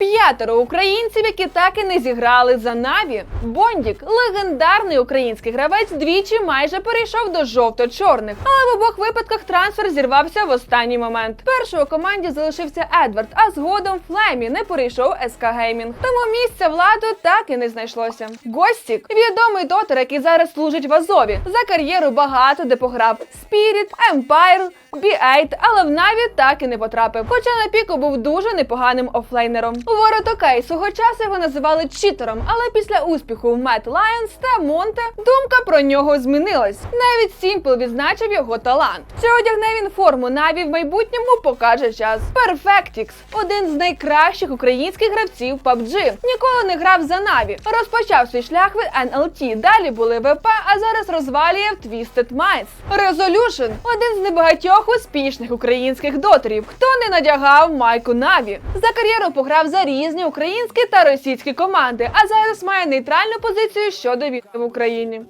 П'ятеро українців, які так і не зіграли за Наві. Бондік, легендарний український гравець, двічі майже перейшов до жовто-чорних, але в обох випадках трансфер зірвався в останній момент. Першою команді залишився Едвард, а згодом Флемі не перейшов СК Геймінг. Тому місця владу так і не знайшлося. Гостік, відомий дотер, який зараз служить в Азові. За кар'єру багато де пограв: Spirit, Empire, B8, але в Наві так і не потрапив. Хоча на піку був дуже непоганим офлейнером. У Воротокей свого часу його називали читером, але після успіху в Мет Лайонс та Монте думка про нього змінилась. Навіть Сімпл відзначив його талант. Чи одягне він форму Наві в майбутньому покаже час. Perfectix – один з найкращих українських гравців PUBG. Ніколи не грав за Наві. Розпочав свій шлях від NLT, далі були ВП, а зараз розвалює в Twisted Minds. Resolution – один з небагатьох успішних українських дотерів, хто не надягав майку Наві. За кар'єру пограв за різні українські та російські команди, а зараз має нейтральну позицію щодо війни в Україні.